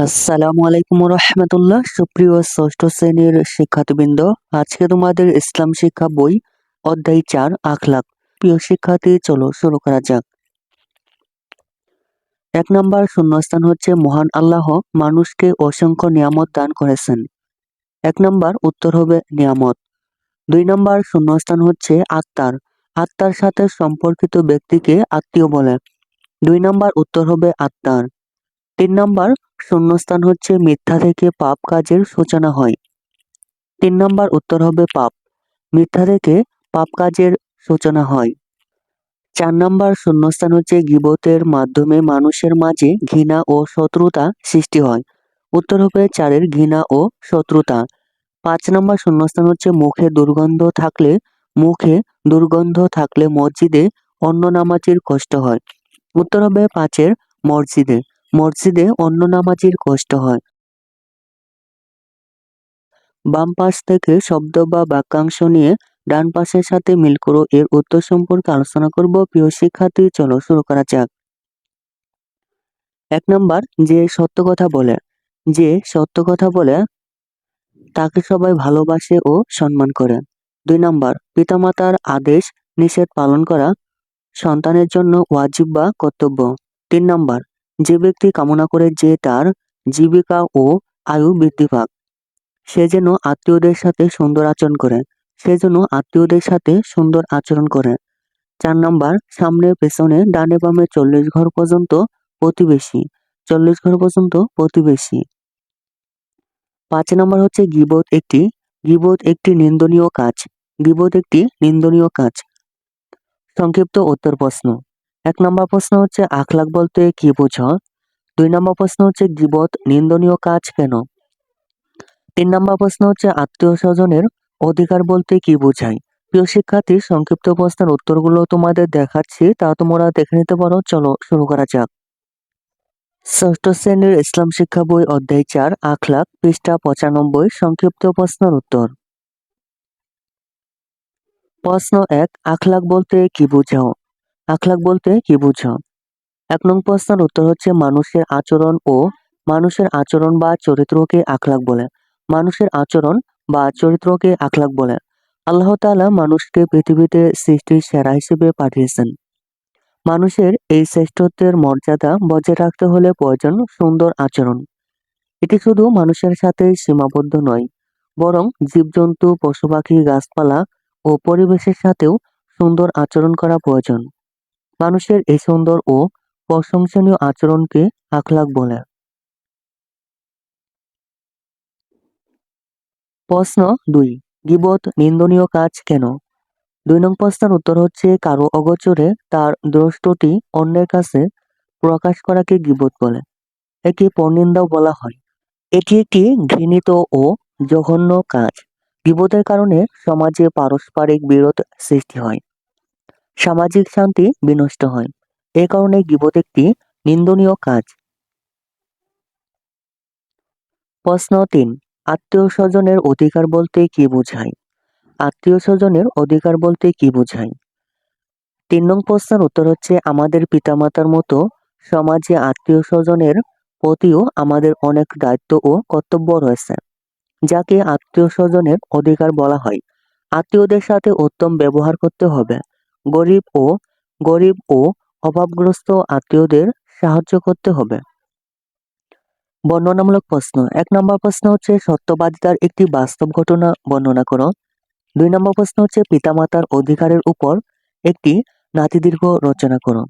আসসালামু আলাইকুম রহমতুল্লাহ সুপ্রিয় ষষ্ঠ শ্রেণির শিক্ষার্থীবৃন্দ, আজকে তোমাদের ইসলাম শিক্ষা বই, অধ্যায় চার, আখলাক। প্রিয় শিক্ষার্থী, চলো শুরু করা যাক। এক নম্বর শূন্যস্থান হচ্ছে, মহান আল্লাহ মানুষকে অসংখ্য নিয়ামত দান করেছেন। এক নম্বর উত্তর হবে, নিয়ামত। দুই নম্বর শূন্যস্থান হচ্ছে, আত্মার। আত্মার সাথে সম্পর্কিত ব্যক্তিকে আত্মীয় বলে। দুই নম্বর উত্তর হবে, আত্মার। তিন নম্বর শূন্যস্থান হচ্ছে মিথ্যা থেকে পাপ কাজের সূচনা হয়। তিন নম্বর উত্তর হবে পাপ। মিথ্যা থেকে পাপ কাজের সূচনা হয়। চার নম্বর শূন্যস্থান হচ্ছে গিবতের মাধ্যমে মানুষের মাঝে ঘৃণা ও শত্রুতা সৃষ্টি হয়। উত্তর হবে চারের ঘৃণা ও শত্রুতা। পাঁচ নম্বর শূন্যস্থান হচ্ছে মুখে দুর্গন্ধ থাকলে মুখে দুর্গন্ধ থাকলে মসজিদে অন্য নামাজের কষ্ট হয়। উত্তর হবে পাঁচের মসজিদে। মসজিদে অন্য নামাজির কষ্ট হয়। বাম পাশ থেকে শব্দ বা বাক্যাংশ নিয়ে ডান পাশের সাথে মিল করো, এর উত্তর সম্পর্কে আলোচনা করব। প্রিয় শিক্ষার্থী, চলো শুরু করা যাক। এক নাম্বার, যে সত্য কথা বলে। যে সত্য কথা বলে, তাকে সবাই ভালোবাসে ও সম্মান করে। দুই নাম্বার, পিতামাতার আদেশ নিষেধ পালন করা সন্তানের জন্য ওয়াজিব বা কর্তব্য। তিন নাম্বার যে ব্যক্তি কামনা করে যে তার জীবিকা ও আয়ু বৃদ্ধি পাক। সে যেন আত্মীয়দের সাথে সুন্দর আচরণ করে। সে যেন আত্মীয়দের সাথে সুন্দর আচরণ করে। চার নাম্বার, সামনে, পেছনে, ডানে বামে চল্লিশ ঘর পর্যন্ত প্রতিবেশী। চল্লিশ ঘর পর্যন্ত প্রতিবেশী। পাঁচ নাম্বার হচ্ছে গিবোধ একটি। গিবোধ একটি নিন্দনীয় কাজ। গিবোধ একটি নিন্দনীয় কাজ। সংক্ষিপ্ত উত্তর প্রশ্ন। এক নম্বর প্রশ্ন হচ্ছে আখলাক বলতে কি বোঝো? দুই নম্বর প্রশ্ন হচ্ছে, গিবত নিন্দনীয় কাজ কেন? তিন নম্বর প্রশ্ন হচ্ছে, আত্মীয় স্বজনের অধিকার বলতে কি বোঝায়? প্রিয় শিক্ষার্থী, সংক্ষিপ্ত প্রশ্নের উত্তরগুলো তোমাদের দেখাচ্ছি, তা তোমরা দেখে নিতে পারো। চলো শুরু করা যাক। ষষ্ঠ শ্রেণির ইসলাম শিক্ষা বই অধ্যায় চার আখলাক পৃষ্ঠা পঁচানব্বই, সংক্ষিপ্ত প্রশ্নের উত্তর। প্রশ্ন এক আখলাক বলতে কি বুঝাও? আখলাক বলতে কি বুঝাও এক নং প্রশ্নের উত্তর হচ্ছে মানুষের আচরণ ও মানুষের আচরণ বা চরিত্রকে আখলাক বলে। মানুষের আচরণ বা চরিত্রকে আখলাক বলে। আল্লাহ তাআলা মানুষকে পৃথিবীতে সৃষ্টির সেরা হিসেবে পাঠিয়েছেন। মানুষের এই শ্রেষ্ঠত্বের মর্যাদা বজায় রাখতে হলে প্রয়োজন সুন্দর আচরণ। এটি শুধু মানুষের সাথে সীমাবদ্ধ নয়, বরং জীবজন্তু, পশু পাখি, গাছপালা ও পরিবেশের সাথেও সুন্দর আচরণ করা প্রয়োজন। মানুষের এই সুন্দর ও প্রশংসনীয় আচরণকে আখলাক বলে। প্রশ্ন দুই, গিবত নিন্দনীয় কাজ কেন? দুই নং প্রশ্নের উত্তর হচ্ছে, কারও অগোচরে তার দ্রষ্টটি অন্যের কাছে প্রকাশ করাকে গিবত বলে। একে পরনিন্দাও বলা হয়। এটি একটি ঘৃণিত ও জঘন্য কাজ। গিবতের কারণে সমাজে পারস্পরিক বিরোধ সৃষ্টি হয়। সামাজিক শান্তি বিনষ্ট হয়। এ কারণে গিবত একটি নিন্দনীয় কাজ। প্রশ্ন তিন, আত্মীয় স্বজনের অধিকার বলতে কি বোঝায়? আত্মীয় স্বজনের অধিকার বলতে কি বোঝায়? তিন নং প্রশ্নের উত্তর হচ্ছে, আমাদের পিতামাতার মতো সমাজে আত্মীয় স্বজনের প্রতিও আমাদের অনেক দায়িত্ব ও কর্তব্য রয়েছে, যাকে আত্মীয় স্বজনের অধিকার বলা হয়। আত্মীয়দের সাথে উত্তম ব্যবহার করতে হবে। গরিব ও গরিব ও অভাবগ্রস্ত আত্মীয়দের সাহায্য করতে হবে। বর্ণনামূলক প্রশ্ন। এক নম্বর প্রশ্ন হচ্ছে, সত্যবাদিতার একটি বাস্তব ঘটনা বর্ণনা করো। দুই নম্বর প্রশ্ন হচ্ছে, পিতামাতার অধিকারের উপর একটি নাতিদীর্ঘ রচনা করো।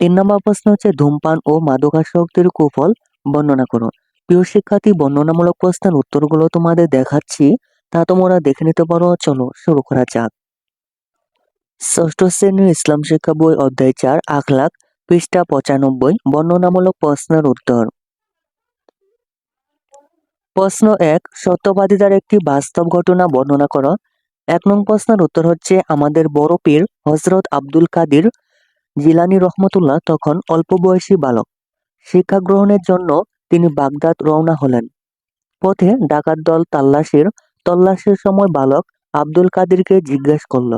তিন নম্বর প্রশ্ন হচ্ছে, ধূমপান ও মাদকাসক্তির কুফল বর্ণনা করো। প্রিয় শিক্ষার্থী, বর্ণনামূলক প্রশ্নের উত্তরগুলো তোমাদের দেখাচ্ছি, তা তোমরা দেখে নিতে পারো। চলো শুরু করা যাক। ষষ্ঠ শ্রেণির ইসলাম শিক্ষা বই অধ্যায় চার আখলাখ পৃষ্ঠা পঁচানব্বই, বর্ণনামূলক প্রশ্নের উত্তর। প্রশ্ন এক, সত্যবাদিতার একটি বাস্তব ঘটনা বর্ণনা করো। এক নং প্রশ্নের উত্তর হচ্ছে, আমাদের বড় পীর হজরত আব্দুল কাদির জিলানি রহমতুল্লাহ তখন অল্প বয়সী বালক। শিক্ষা গ্রহণের জন্য তিনি বাগদাদ রওনা হলেন। পথে ডাকাত দল তাল্লাশির, তল্লাশির সময় বালক আব্দুল কাদিরকে জিজ্ঞেস করল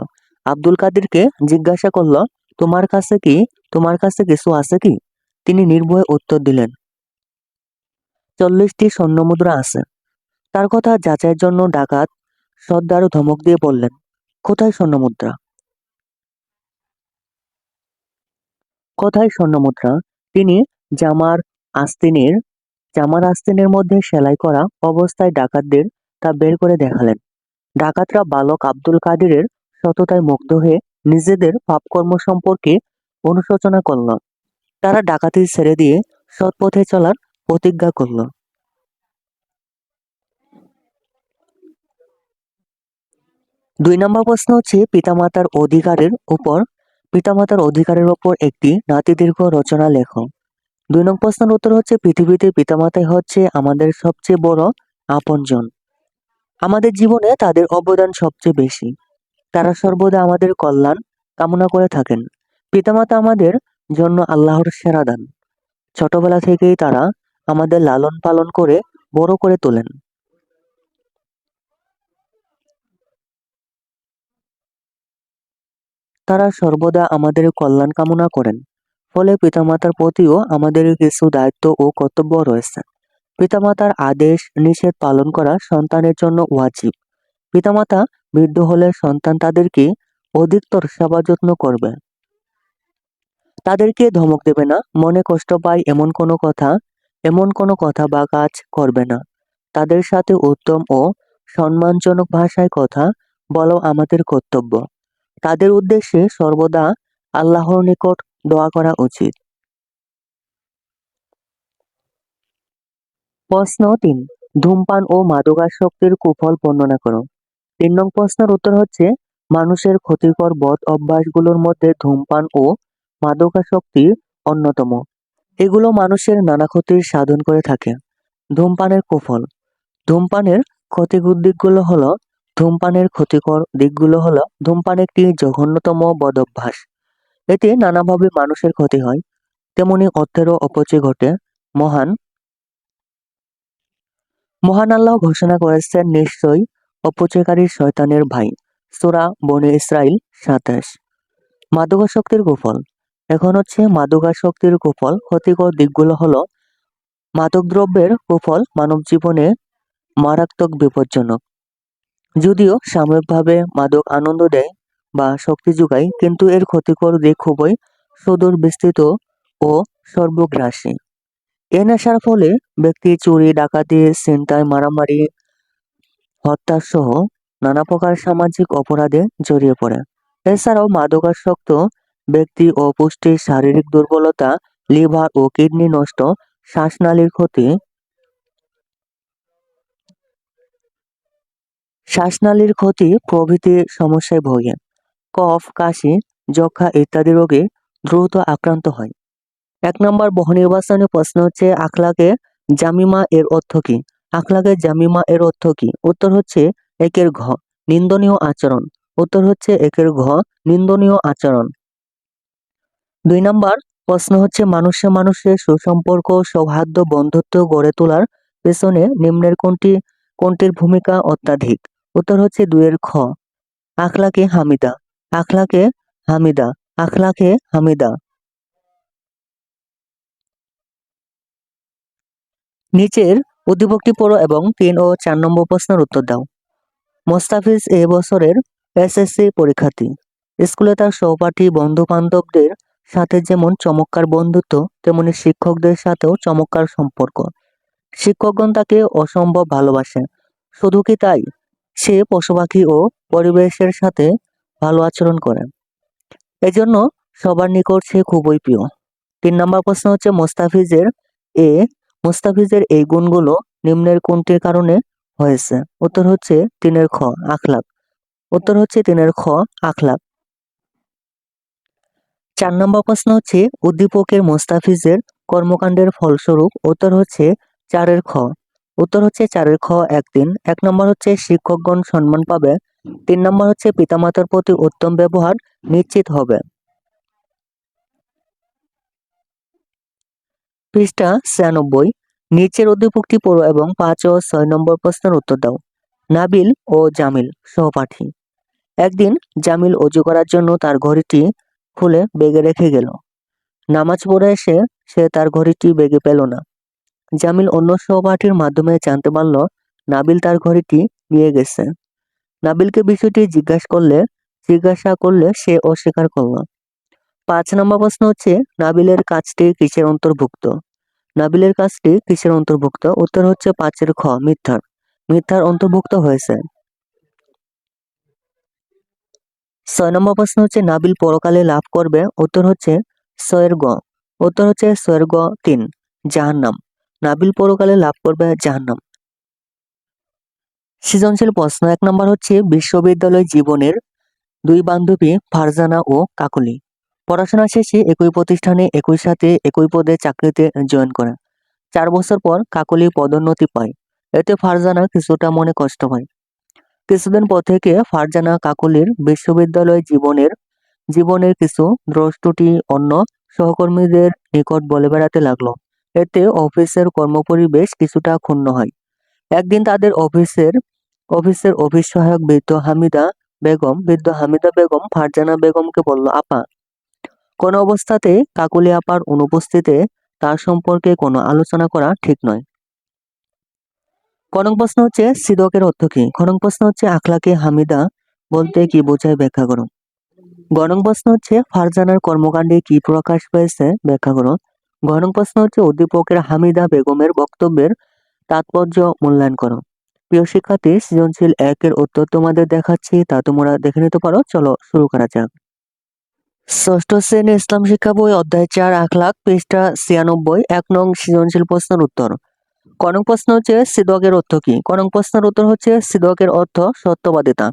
আব্দুল কাদিরকে জিজ্ঞাসা করল, তোমার কাছে কি, তোমার কাছে কিছু আছে কি? তিনি নির্ভয়ে উত্তর দিলেন, চল্লিশটি স্বর্ণমুদ্রা আছে। তার কথা যাচাইয়ের জন্য ডাকাত সর্দার ধমক দিয়ে বললেন, কোথায় স্বর্ণমুদ্রা? কোথায় স্বর্ণমুদ্রা? তিনি জামার আস্তিনের জামার আস্তিনের মধ্যে সেলাই করা অবস্থায় ডাকাতদের তা বের করে দেখালেন। ডাকাতরা বালক আব্দুল কাদিরের সততায় মুগ্ধ হয়ে নিজেদের পাপকর্ম সম্পর্কে অনুশোচনা করল। তারা ডাকাতি ছেড়ে দিয়ে সৎ পথে চলার প্রতিজ্ঞা করল। দুই নম্বর প্রশ্ন হচ্ছে, পিতামাতার অধিকারের উপর, পিতামাতার অধিকারের উপর একটি নাতিদীর্ঘ রচনা লেখো। দুই নম্বর প্রশ্নের উত্তর হচ্ছে, পৃথিবীতে পিতামাতাই হচ্ছে আমাদের সবচেয়ে বড় আপনজন। আমাদের জীবনে তাদের অবদান সবচেয়ে বেশি। তারা সর্বদা আমাদের কল্যাণ কামনা করে থাকেন। পিতামাতা আমাদের জন্য আল্লাহর সেরা দান। ছোটবেলা থেকেই তারা আমাদের লালন পালন করে বড় করে তোলেন। তারা সর্বদা আমাদের কল্যাণ কামনা করেন। ফলে পিতামাতার প্রতিও আমাদের কিছু দায়িত্ব ও কর্তব্য রয়েছে। পিতামাতার আদেশ নিষেধ পালন করা সন্তানের জন্য ওয়াজিব। পিতামাতা বৃদ্ধ হলে সন্তান তাদেরকে অধিকতর সেবা যত্ন করবে। তাদেরকে ধমক দেবে না, মনে কষ্ট পায় এমন কোনো কথা, এমন কোনো কথা বা কাজ করবে না। তাদের সাথে উত্তম ও সম্মানজনক ভাষায় কথা বলো আমাদের কর্তব্য। তাদের উদ্দেশ্যে সর্বদা আল্লাহর নিকট দোয়া করা উচিত। প্রশ্ন তিন, ধূমপান ও মাদকাসক্তির কুফল বর্ণনা করো। তিন নং প্রশ্নের উত্তর হচ্ছে, মানুষের ক্ষতিকর বদ অভ্যাসগুলোর মধ্যে ধূমপান ও মাদকাসক্তি অন্যতম। এগুলো মানুষের নানা ক্ষতির সাধন করে থাকে। ধূমপানের কুফল। ধূমপানের ক্ষতিকর দিকগুলো হলো, ধূমপানের ক্ষতিকর দিকগুলো হলো, ধূমপান একটি জঘন্যতম বদ অভ্যাস। এতে নানাভাবে মানুষের ক্ষতি হয়। তেমনি অর্থেরও অপচয় ঘটে। মহান। মহান আল্লাহ ঘোষণা করেছেন, নিশ্চয়ই অপচয়কারী শয়তানের ভাই। সোরা বনে ইসরাইল সাতাশ। মাদকাসক্তির কুফল। এখন হচ্ছে মাদকাসক্তির কুফল। ক্ষতিকর দিকগুলো হলো, মাদকদ্রব্যের কুফল মানব জীবনে মারাত্মক বিপজ্জনক। যদিও সাময়িকভাবে মাদক আনন্দ দেয় বা শক্তি যোগায়, কিন্তু এর ক্ষতিকর দিক খুবই সুদূর বিস্তৃত ও সর্বগ্রাসী। এ নেশার ফলে ব্যক্তি চুরি, ডাকাতি, ছিনতাই, মারামারি হত্যা সহ নানা প্রকার সামাজিক অপরাধে জড়িয়ে পড়ে। এছাড়াও মাদকাসক্ত ব্যক্তি ও পুষ্টির শারীরিক দুর্বলতা, লিভার ও কিডনি নষ্ট, শ্বাসনালীর ক্ষতি শ্বাসনালীর ক্ষতি, প্রভৃতি সমস্যায় ভোগে। কফ, কাশি যক্ষা ইত্যাদি রোগে দ্রুত আক্রান্ত হয়। এক নম্বর বহুনির্বাচনী প্রশ্ন হচ্ছে, আখলাকে জামিমা এর অর্থ কি? আখলাকে জামিমা এর অর্থ কি? উত্তর হচ্ছে একের ঘ, নিন্দনীয় আচরণ। উত্তর হচ্ছে একের ঘ, নিন্দনীয় আচরণ। দুই নম্বর, প্রশ্ন হচ্ছে মানুষে মানুষের সুসম্পর্ক, সৌহার্দ্য, বন্ধুত্ব গড়ে তোলার পেছনে নিম্নের কোনটি, কোনটির ভূমিকা অত্যাধিক? উত্তর হচ্ছে দুয়ের খ, আখলাকে হামিদা। আখলাকে হামিদা আখলাকে হামিদা। নিচের উদ্দীপকটি পড়ো এবং তিন ও চার নম্বর প্রশ্নের উত্তর দাও। মোস্তাফিজ এ বছরের এসএসসি পরীক্ষার্থী। স্কুলে তার সহপাঠী বন্ধু বান্ধবদের সাথে যেমন চমৎকার বন্ধুত্ব, তেমনি শিক্ষকদের সাথেও চমৎকার সম্পর্ক। শিক্ষকগণ তাকে অসম্ভব ভালোবাসে শুধু কি তাই? সে পশু পাখি ও পরিবেশের সাথে ভালো আচরণ করে এজন্য সবার নিকট সে খুবই প্রিয়। তিন নম্বর প্রশ্ন হচ্ছে, মোস্তাফিজের এ মোস্তাফিজের এই গুণগুলো নিম্নের কোনটির কারণে হয়েছে? উত্তর হচ্ছে তিনের খ, আখলাক। উত্তর হচ্ছে তিনের খ, আখলাক। চার নম্বর প্রশ্ন হচ্ছে, উদ্দীপকের মোস্তাফিজের কর্মকাণ্ডের ফলস্বরূপ উত্তর হচ্ছে চারের খ। উত্তর হচ্ছে চারের খ একদিন। এক নম্বর হচ্ছে শিক্ষকগণ সম্মান পাবে। তিন নম্বর হচ্ছে পিতামাতার প্রতি উত্তম ব্যবহার নিশ্চিত হবে। পৃষ্ঠা ছিয়ানব্বই, নিচের উদ্দীপকটি পড়ো এবং পাঁচ ও ছয় নম্বর প্রশ্নের উত্তর দাও। নাবিল ও জামিল সহপাঠী। একদিন জামিল অজু করার জন্য তার ঘড়িটি খুলে বেগে রেখে গেল। নামাজ পড়ে এসে সে তার ঘড়িটি বেগে পেল না। জামিল অন্য সহপাঠীর মাধ্যমে জানতে পারল নাবিল তার ঘড়িটি নিয়ে গেছে। নাবিলকে বিষয়টি জিজ্ঞাসা করলে জিজ্ঞাসা করলে সে অস্বীকার করল। পাঁচ নম্বর প্রশ্ন হচ্ছে, নাবিলের কাজটি কিসের অন্তর্ভুক্ত? নাবিলের কাজটি কিসের অন্তর্ভুক্ত? উত্তর হচ্ছে পাঁচের খ, মিথ্যার। মিথ্যার অন্তর্ভুক্ত হয়েছে। ছয় নম্বর প্রশ্ন হচ্ছে, নাবিল পরকালে লাভ করবে? উত্তর হচ্ছে ছয়ের গ। উত্তর হচ্ছে ছয়ের গ, তিন, জাহান্নাম। নাবিল পরকালে লাভ করবে জাহান্নাম। সৃজনশীল প্রশ্ন, এক নম্বর হচ্ছে, বিশ্ববিদ্যালয় জীবনের দুই বান্ধবী ফারজানা ও কাকলি। পড়াশোনা শেষে একই প্রতিষ্ঠানে একই সাথে একই পদে চাকরিতে জয়েন করে চার বছর পর কাকলি পদোন্নতি পায়। এতে ফারজানা কিছুটা মনে কষ্ট হয়। কিছুদিন পর থেকে ফারজানা কাকলির বিশ্ববিদ্যালয় জীবনের জীবনের কিছু দ্রষ্টুটি অন্য সহকর্মীদের নিকট বলে বেড়াতে লাগল। এতে অফিসের কর্মপরিবেশ কিছুটা ক্ষুণ্ণ হয়। একদিন তাদের অফিসের অফিসের অফিস সহায়ক বৃদ্ধ হামিদা বেগম, বৃদ্ধ হামিদা বেগম ফারজানা বেগমকে বলল, আপা কোনো অবস্থাতে কাকুলি আপার অনুপস্থিতিতে তার সম্পর্কে কোনো আলোচনা করা ঠিক নয়। খনং প্রশ্ন হচ্ছে, সিদকের অর্থ কি? খনং প্রশ্ন হচ্ছে, আখলাকে হামিদা বলতে কি বোঝায় ব্যাখ্যা করো গণং প্রশ্ন হচ্ছে, ফারজানার কর্মকাণ্ডে কি প্রকাশ পেয়েছে ব্যাখ্যা করো গণং প্রশ্ন হচ্ছে উদ্দীপকের হামিদা বেগমের বক্তব্যের তাৎপর্য মূল্যায়ন করো। প্রিয় শিক্ষার্থী, সৃজনশীল একের উত্তর তোমাদের দেখাচ্ছি, তা তোমরা দেখে নিতে পারো। চলো শুরু করা যাক। ষষ্ঠ শ্রেণি ইসলাম শিক্ষা বই অধ্যায় চার আখ লাখ পৃষ্ঠা ছিয়ানব্বই, এক নং সৃজনশীল প্রশ্নের উত্তর। কনক প্রশ্ন হচ্ছে সিদকের অর্থ কি? কনক প্রশ্নের উত্তর হচ্ছে সিদকের অর্থ সত্যবাদিতা।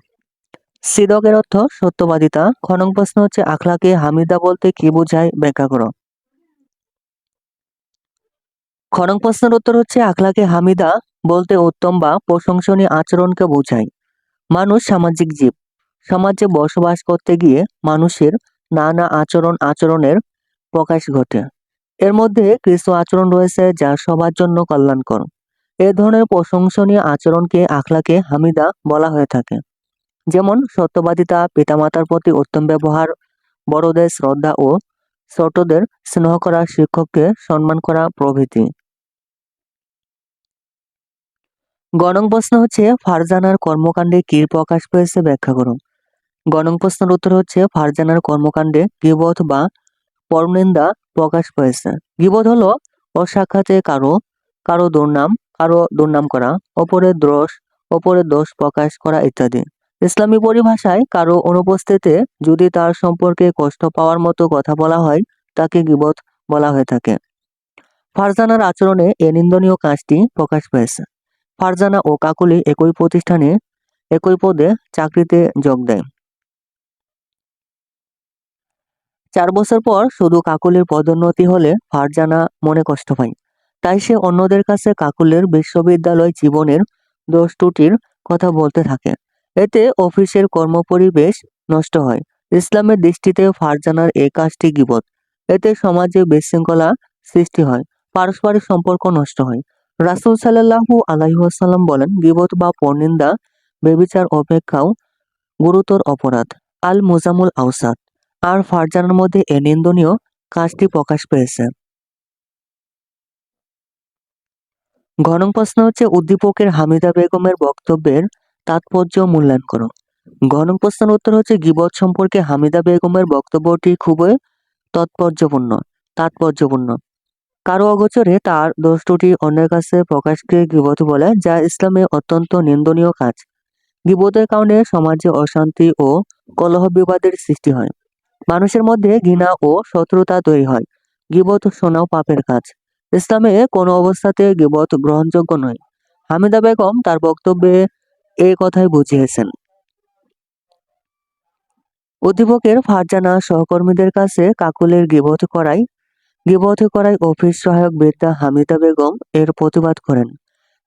সিদকের অর্থ সত্যবাদিতা। খনক প্রশ্ন হচ্ছে আখলাকে হামিদা বলতে কি বোঝায়? ব্যাখ্যা করো। খনক প্রশ্নের উত্তর হচ্ছে আখলাকে হামিদা বলতে উত্তম বা প্রশংসনীয় আচরণকে বোঝায়। মানুষ সামাজিক জীব। সমাজে বসবাস করতে গিয়ে মানুষের নানা আচরণ, আচরণের প্রকাশ ঘটে। এর মধ্যে কিছু আচরণ রয়েছে যা সবার জন্য কল্যাণকর। এ ধরনের প্রশংসনীয় আচরণকে আখলাকে হামিদা বলা হয়ে থাকে। যেমন, সত্যবাদিতা, পিতামাতার প্রতি উত্তম ব্যবহার, বড়দের শ্রদ্ধা ও ছোটদের স্নেহ করা শিক্ষককে সম্মান করা প্রভৃতি। গণং প্রশ্ন হচ্ছে, ফারজানার কর্মকাণ্ডে কি প্রকাশ পেয়েছে ব্যাখ্যা করুন। গণং প্রশ্নের উত্তর হচ্ছে ফারজানার কর্মকাণ্ডে গিবধ বা পরনিন্দা প্রকাশ পেয়েছে। গিবধ হলো অসাক্ষাতে কারও কারও দুর্নাম কারও দুর্নাম করা, অপরের দোষ অপরের দোষ প্রকাশ করা ইত্যাদি। ইসলামী পরিভাষায় কারও অনুপস্থিতিতে যদি তার সম্পর্কে কষ্ট পাওয়ার মতো কথা বলা হয়, তাকে গিবত বলা হয়ে থাকে। ফারজানার আচরণে এ নিন্দনীয় কাজটি প্রকাশ পেয়েছে। ফারজানা ও কাকুলি একই প্রতিষ্ঠানে, একই পদে চাকরিতে যোগ দেয়। চার বছর পর শুধু কাকুলির পদোন্নতি হলে ফারজানা মনে কষ্ট পায়। তাই সে অন্যদের কাছে কাকুলের বিশ্ববিদ্যালয় জীবনের দোষ ত্রুটির কথা বলতে থাকে। এতে অফিসের কর্মপরিবেশ নষ্ট হয়। ইসলামের দৃষ্টিতে ফারজানার এই কাজটি গিবত। এতে সমাজে বিশৃঙ্খলা সৃষ্টি হয়, পারস্পরিক সম্পর্ক নষ্ট হয়। রাসুল সাল্লাহু আলাইসাল্লাম বলেন, গিবত বা পর্নিন্দা বেবিচার অপেক্ষাও গুরুতর অপরাধ। আল মুজামুল আউসাদ আর ফারজানার মধ্যে এ নিন্দনীয় কাজটি প্রকাশ পেয়েছে। ঘনং প্রশ্ন হচ্ছে, উদ্দীপকের হামিদা বেগমের বক্তব্যের তাৎপর্য মূল্যায়ন করো। ঘনং প্রশ্নের উত্তর হচ্ছে, গিবত সম্পর্কে হামিদা বেগমের বক্তব্যটি খুবই তৎপর্যপূর্ণ, তাৎপর্যপূর্ণ। কারও অগোচরে তার দোষটি অন্যের কাছে প্রকাশকে গিবত বলে, যা ইসলামে অত্যন্ত নিন্দনীয় কাজ। গিবতের কারণে সমাজে অশান্তি ও কলহ বিবাদের সৃষ্টি হয়। মানুষের মধ্যে ঘৃণা ও শত্রুতা তৈরি হয়। গিবত শোনাও পাপের কাজ। ইসলামে কোনো অবস্থাতে গিবত গ্রহণযোগ্য নয়। হামিদা বেগম তার বক্তব্যে এ কথাই বুঝিয়েছেন। অধ্যাপকের ফারজানা সহকর্মীদের কাছে কাকুলের গিবত করাই গিবত করাই অফিস সহায়ক বৃদ্ধা হামিদা বেগম এর প্রতিবাদ করেন।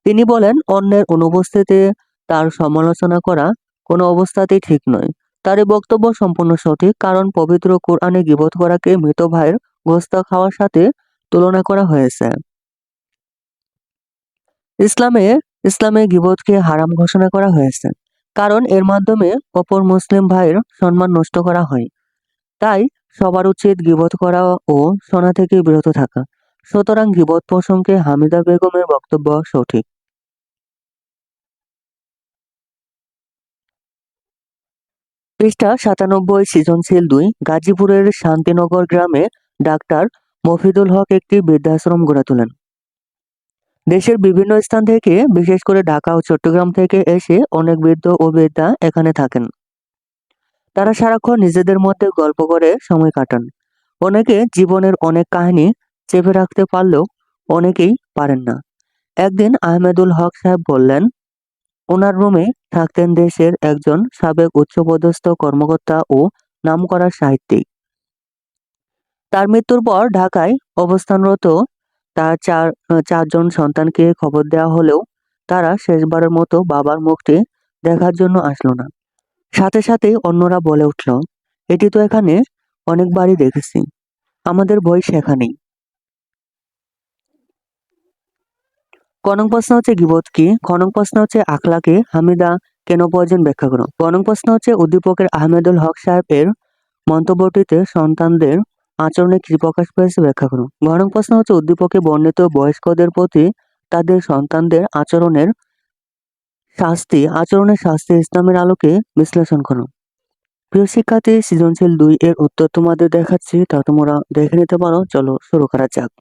তিনি বলেন, অন্যের অনুপস্থিতিতে তার সমালোচনা করা কোনো অবস্থাতেই ঠিক নয়। তার এই বক্তব্য সম্পূর্ণ সঠিক কারণ পবিত্র কোরআনে গিবত করাকে মৃত ভাইয়ের গোস্ত খাওয়ার সাথে তুলনা করা হয়েছে। ইসলামে ইসলামে গিবতকে হারাম ঘোষণা করা হয়েছে কারণ এর মাধ্যমে অপর মুসলিম ভাইয়ের সম্মান নষ্ট করা হয়। তাই সবার উচিত গিবত করা ও শোনা থেকে বিরত থাকা। সুতরাং গিবত প্রসঙ্গে হামিদা বেগমের বক্তব্য সঠিক। পৃষ্ঠা সাতানব্বই সৃজনশীল দুই, গাজীপুরের শান্তিনগর গ্রামে ডাক্তার মফিদুল হক একটি বৃদ্ধাশ্রম গড়ে তোলেন। দেশের বিভিন্ন স্থান থেকে, বিশেষ করে ঢাকা ও চট্টগ্রাম থেকে এসে অনেক বৃদ্ধ ও বৃদ্ধা এখানে থাকেন। তারা সারাক্ষণ নিজেদের মধ্যে গল্প করে সময় কাটান। অনেকে জীবনের অনেক কাহিনী চেপে রাখতে পারলেও অনেকেই পারেন না। একদিন আহমেদুল হক সাহেব বললেন ওনার রুমে থাকতেন দেশের একজন সাবেক উচ্চপদস্থ কর্মকর্তা ও নামকরা সাহিত্যিক। তার মৃত্যুর পর ঢাকায় অবস্থানরত তার চার, চারজন সন্তানকে খবর দেওয়া হলেও তারা শেষবারের মতো বাবার মুখটি দেখার জন্য আসলো না। সাথে সাথেই অন্যরা বলে উঠল, এটি তো এখানে অনেকবারই দেখেছি। আমাদের বই সেখানেই কনক প্রশ্ন হচ্ছে গিবত কি? খনং প্রশ্ন হচ্ছে আখলাকে হামিদা কেন প্রয়োজন ব্যাখ্যা করো। কনক প্রশ্ন হচ্ছে উদ্দীপকের আহমেদুল হক সাহেবের মন্তব্যটিতে সন্তানদের আচরণে কি প্রকাশ পেয়েছে ব্যাখ্যা করুন গণক প্রশ্ন হচ্ছে উদ্দীপকে বর্ণিত বয়স্কদের প্রতি তাদের সন্তানদের আচরণের শাস্তি আচরণের শাস্তি ইসলামের আলোকে বিশ্লেষণ করুন প্রিয় শিক্ষার্থী, সৃজনশীল দুই এর উত্তর তোমাদের দেখাচ্ছি, তা তোমরা দেখে নিতে পারো। চলো শুরু করা যাক।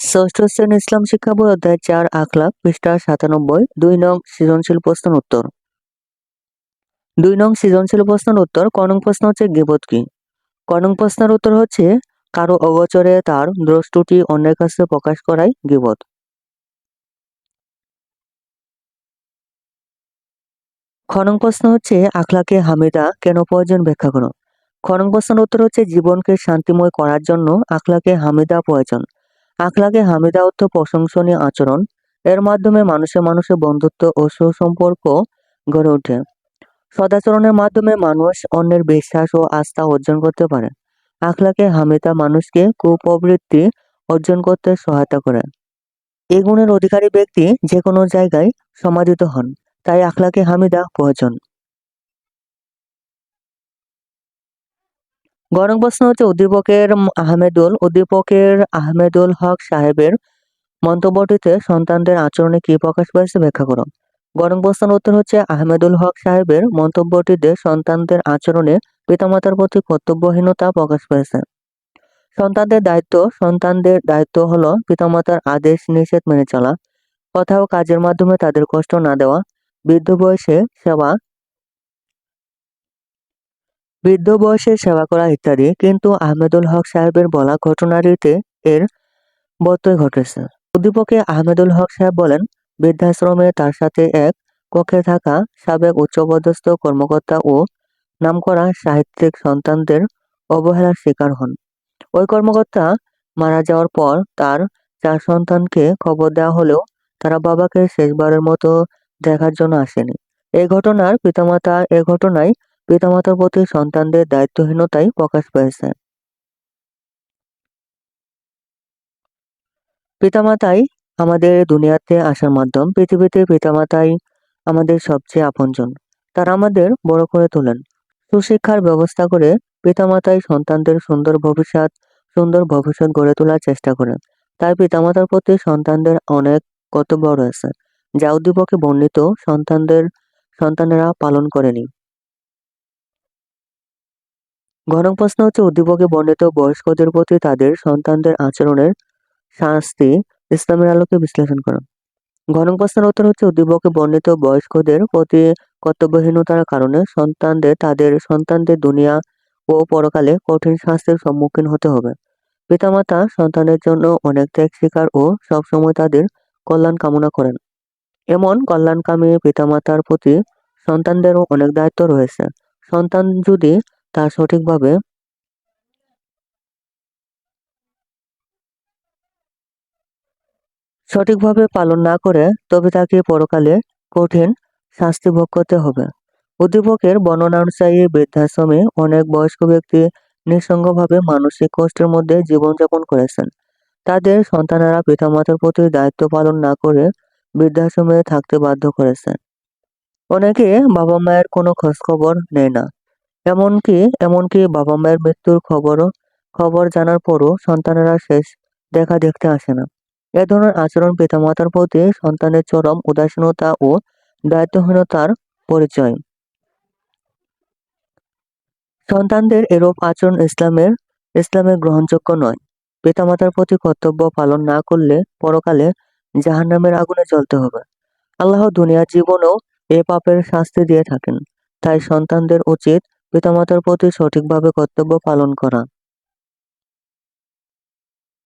ষষ্ঠ শ্রেণি ইসলাম শিক্ষা বই অধ্যায় চার, আখলাখ, পৃষ্ঠা সাতানব্বই, দুই নং সৃজনশীল প্রশ্ন উত্তর। দুই নং সৃজনশীল প্রশ্নের উত্তর ক নং প্রশ্ন হচ্ছে গিবত কি? ক নং প্রশ্নের উত্তর হচ্ছে, কারও অগোচরে তার দ্রষ্টুটি অন্যের কাছে প্রকাশ করাই গিবত। খনং প্রশ্ন হচ্ছে, আখলাকে হামিদা কেন প্রয়োজন ব্যাখ্যা করো। খনং প্রশ্নের উত্তর হচ্ছে, জীবনকে শান্তিময় করার জন্য আখলাকে হামিদা প্রয়োজন। আখলাকে হামিদা অর্থ প্রশংসনীয় আচরণ। এর মাধ্যমে মানুষে মানুষে বন্ধুত্ব ও সুসম্পর্ক গড়ে ওঠে। সদাচরণের মাধ্যমে মানুষ অন্যের বিশ্বাস ও আস্থা অর্জন করতে পারে। আখলাকে হামিদা মানুষকে কুপ্রবৃত্তি অর্জন করতে সহায়তা করে। এই গুণের অধিকারী ব্যক্তি যে কোনো জায়গায় সমাধিত হন, তাই আখলাকে হামিদা প্রয়োজন। গরম প্রশ্ন হচ্ছে, উদ্দীপকের আহমেদুল উদ্দীপকের আহমেদুল হক সাহেবের মন্তব্যটিতে সন্তানদের আচরণে কি প্রকাশ পেয়েছে ব্যাখ্যা করো গরম প্রশ্নের উত্তর হচ্ছে, আহমেদুল হক সাহেবের মন্তব্যটিতে সন্তানদের আচরণে পিতামাতার প্রতি কর্তব্যহীনতা প্রকাশ পেয়েছে। সন্তানদের দায়িত্ব সন্তানদের দায়িত্ব হলো পিতামাতার আদেশ নিষেধ মেনে চলা, কথা ও কাজের মাধ্যমে তাদের কষ্ট না দেওয়া, বৃদ্ধ বয়সে সেবা বৃদ্ধ বয়সে সেবা করা ইত্যাদি, কিন্তু আহমেদুল হক সাহেবের বলা ঘটনাটিতে এর বত্যই ঘটেছে। উদ্দীপকে আহমেদুল হক সাহেব বলেন, বৃদ্ধাশ্রমে তার সাথে এক কক্ষে থাকা সাবেক উচ্চপদস্থ কর্মকর্তা ও নামকরা সাহিত্যিক সন্তানদের অবহেলার শিকার হন। ওই কর্মকর্তা মারা যাওয়ার পর তার চার সন্তানকে খবর দেওয়া হলেও তারা বাবাকে শেষবারের মতো দেখার জন্য আসেনি। এই ঘটনার পিতামাতা এ ঘটনায় পিতামাতার প্রতি সন্তানদের দায়িত্বহীনতাই প্রকাশ পেয়েছে। পিতামাতাই আমাদের দুনিয়াতে আসার মাধ্যম, পৃথিবীতে পিতামাতাই আমাদের সবচেয়ে আপনজন। তারা আমাদের বড় করে তোলেন। সুশিক্ষার ব্যবস্থা করে পিতামাতাই সন্তানদের সুন্দর ভবিষ্যৎ সুন্দর ভবিষ্যৎ গড়ে তোলার চেষ্টা করেন। তাই পিতামাতার প্রতি সন্তানদের অনেক কর্তব্য রয়েছে, যা উদ্দীপকে বর্ণিত সন্তানদের, সন্তানেরা পালন করেনি। ঘন প্রশ্ন হচ্ছে, উদ্দীপকে বর্ণিত বয়স্কদের প্রতি তাদের সন্তানদের আচরণের শাস্তি ইসলামের আলোকে বিশ্লেষণ করুন ঘন প্রশ্নের উত্তর হচ্ছে, উদ্দীপকে বর্ণিত বয়স্কদের প্রতি কর্তব্যহীনতার কারণে সন্তানদের, তাদের সন্তানদের দুনিয়া ও পরকালে কঠিন শাস্তির সম্মুখীন হতে হবে। পিতামাতা সন্তানের জন্য অনেক ত্যাগ স্বীকার ও সবসময় তাদের কল্যাণ কামনা করেন। এমন কল্যাণকামী পিতামাতার প্রতি সন্তানদেরও অনেক দায়িত্ব রয়েছে। সন্তান যদি তা সঠিকভাবে সঠিকভাবে পালন না করে তবে তাকে পরকালে কঠিন শাস্তি ভোগ করতে হবে। উদ্দীপকের বর্ণনা অনুযায়ী বৃদ্ধাশ্রমে অনেক বয়স্ক ব্যক্তি নিঃসঙ্গভাবে মানসিক কষ্টের মধ্যে জীবনযাপন করেছেন। তাদের সন্তানেরা পিতামাতার প্রতি দায়িত্ব পালন না করে বৃদ্ধাশ্রমে থাকতে বাধ্য করেছেন। অনেকে বাবা মায়ের কোনো খোঁজখবর নেয় না। এমনকি এমনকি বাবা মায়ের মৃত্যুর খবরও, খবর জানার পরও সন্তানেরা শেষ দেখা দেখতে আসে না। এ ধরনের আচরণ পিতামাতার প্রতি সন্তানের চরম উদাসীনতা ও দায়িত্বহীনতার পরিচয়। সন্তানদের এরূপ আচরণ ইসলামের, ইসলামে গ্রহণযোগ্য নয়। পিতামাতার প্রতি কর্তব্য পালন না করলে পরকালে জাহান্নামের আগুনে জ্বলতে হবে। আল্লাহ দুনিয়ার জীবনেও এ পাপের শাস্তি দিয়ে থাকেন। তাই সন্তানদের উচিত পিতামাতার প্রতি সঠিকভাবে কর্তব্য পালন করা।